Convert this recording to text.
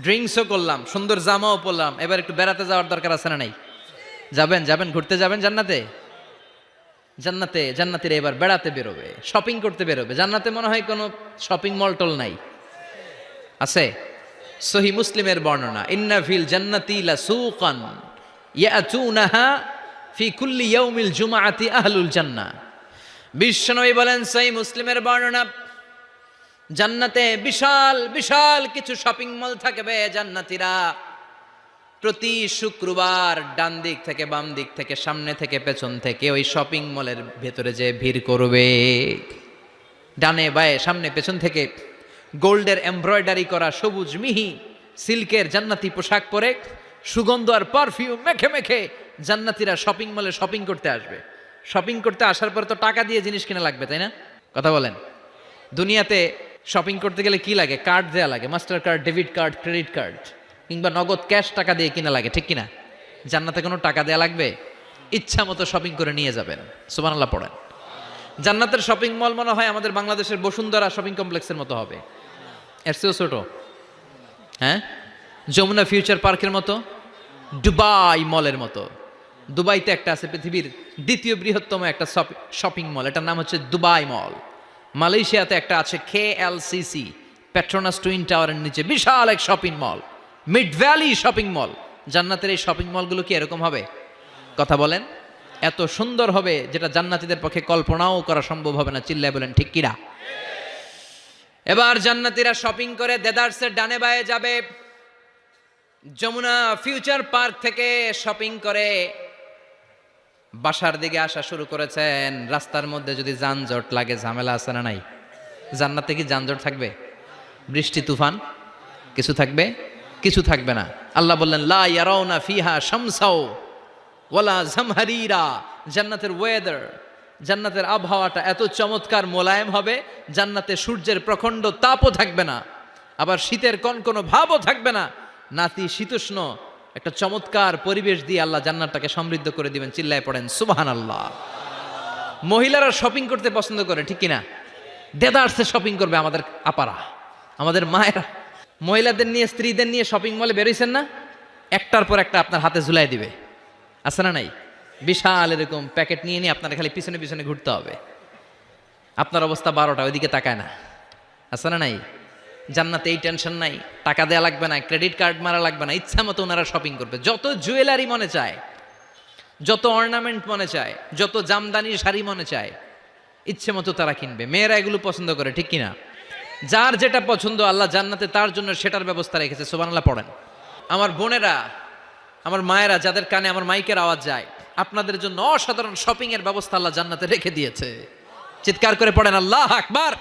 ড্রিঙ্কসও করলাম, সুন্দর জামাও পরলাম, এবার একটু বেড়াতে যাওয়ার দরকার আছে না নাই? যাবেন যাবেন, ঘুরতে যাবেন জান্নাতে? জান্নাতে জান্নাতিরা এবার বেড়াতে বেরোবে শপিং করতে বেরোবে। জান্নাতে মনে হয় কোনো শপিং মল টল নাই। আছে? সহি মুসলিমের বর্ণনা, ইন্না ফিল জান্নাতি লা সুকান ইয়াতুনাহা ফি কুল্লি ইয়াউমিল জুমআতি আহলুল জান্নাহ। বিশ্বনবী বলেন, সহি মুসলিমের বর্ণনা জান্নাতে বিশাল বিশাল কিছু শপিং মল থাকবে জান্নাতীরা। প্রতি শুক্রবার ডান দিক থেকে বাম দিক থেকে, সামনে থেকে পেছন থেকে ওই শপিং মলের ভেতরে যে ভিড় করবে। ডানে বায়ে, সামনে পেছন থেকে গোল্ডের এমব্রয়ডারি করা সবুজ মিহি, সিল্কের জান্নাতি পোশাক পরে সুগন্ধ আর পারফিউম মেখে মেখে জান্নাতিরা শপিং মলে শপিং করতে আসবে। শপিং করতে আসার পর তো টাকা দিয়ে জিনিস কিনা লাগবে, তাই না? কথা বলেন। দুনিয়াতে শপিং করতে গেলে কি লাগে? কার্ড দেয়া লাগে। Master card debit card credit card কিংবা নগদ ক্যাশ টাকা দিয়ে কিনা লাগে, ঠিক কিনা? জান্নাতে কোনো টাকা দেয়া লাগবে? ইচ্ছা মতো শপিং করে নিয়ে যাবেন। সুবহানাল্লাহ পড়েন। জান্নাতের শপিং মল মনে হয় আমাদের বাংলাদেশের বসুন্ধরা শপিং কমপ্লেক্সের মতো হবে। এর চেয়েও ছোট। হ্যাঁ? যমুনা ফিউচার পার্কের মতো দুবাই মলের মতো। দুবাইতে একটা আছে পৃথিবীর দ্বিতীয় বৃহত্তম একটা শপিং মল এটার নাম হচ্ছে দুবাই মল মালয়েশিয়াতে একটা আছে K L CC Petronas twin টাওয়ারের নিচে বিশাল এক shopping mall mid valley shopping mall জান্নাতের এই শপিং মলগুলো কি এরকম হবে? কথা বলেন। এত সুন্দর হবে যেটা জান্নাতীদের পক্ষে কল্পনাও করা সম্ভব হবে না। চিল্লায় বলেন, ঠিক কিরা? এবার জান্নাতীরা শপিং করে দেদার্সের ডানে বায়ে যাবে। যমুনা ফিউচার পার্ক থেকে শপিং করে বাসার দিকে আসা শুরু করেছেন। রাস্তার মধ্যে যদি যানজট লাগে, ঝামেলা আছে না নাই? জান্নাতে কি যানজট থাকবে? বৃষ্টি, তুফান? কিছু থাকবে? কিছু থাকবে না। আল্লাহ বললেন, লা ইয়ারাউনা ফিহা শামসাও ওয়ালা জামহারিরা। জান্নাতের ওয়েদার জান্নাতের আবহাওয়াটা এত চমৎকার মোলায়েম হবে, জান্নাতে সূর্যের প্রখণ্ড তাপও থাকবে না। আবার শীতের কোন কোনো ভাবও থাকবে না। নাতি শীতোষ্ণ একটা চমৎকার পরিবেশ দিয়ে আল্লাহ জান্নাতটাকে সমৃদ্ধ করে দিবেন, চিল্লায় পড়েন সুবাহান আল্লাহ মহিলারা শপিং করতে পছন্দ করে, ঠিক কিনা? দেদার্সে শপিং করবে আমাদের আপারা, আমাদের মায়েরা। মহিলাদের নিয়ে, স্ত্রীদের নিয়ে শপিং মলে বেরোইছেন না? একটার পর একটা আপনার হাতে ঝুলাই দিবে। আছে না নাই? বিশাল এরকম প্যাকেট নিয়ে নিয়ে আপনার খালি পিছনে পিছনে ঘুরতে হবে। আপনার অবস্থা বারোটা, ওইদিকে তাকায় না। আছে না নাই? জান্নাতে এই টেনশন নাই, টাকা দেওয়া লাগবে না ক্রেডিট কার্ড মারা লাগবে না, ইচ্ছা মতো ওনারা শপিং করবে। যত জুয়েলারি মনে চায়, যত অর্নামেন্ট মনে চায়, যত জামদানি শাড়ি মনে চায়, ইচ্ছে মতো তারা কিনবে। মেয়েরা এগুলো পছন্দ করে, ঠিক কিনা? যার যেটা পছন্দ, আল্লাহ জান্নাতে তার জন্য সেটার ব্যবস্থা রেখেছে। সোবানাল্লাহ পড়েন। আমার বোনেরা, আমার মায়েরা, যাদের কানে আমার মাইকের আওয়াজ যায়, আপনাদের জন্য অসাধারণ শপিং এর ব্যবস্থা আল্লাহ জান্নাতে রেখে দিয়েছে। চিৎকার করে পড়েন, আল্লাহ আকবার!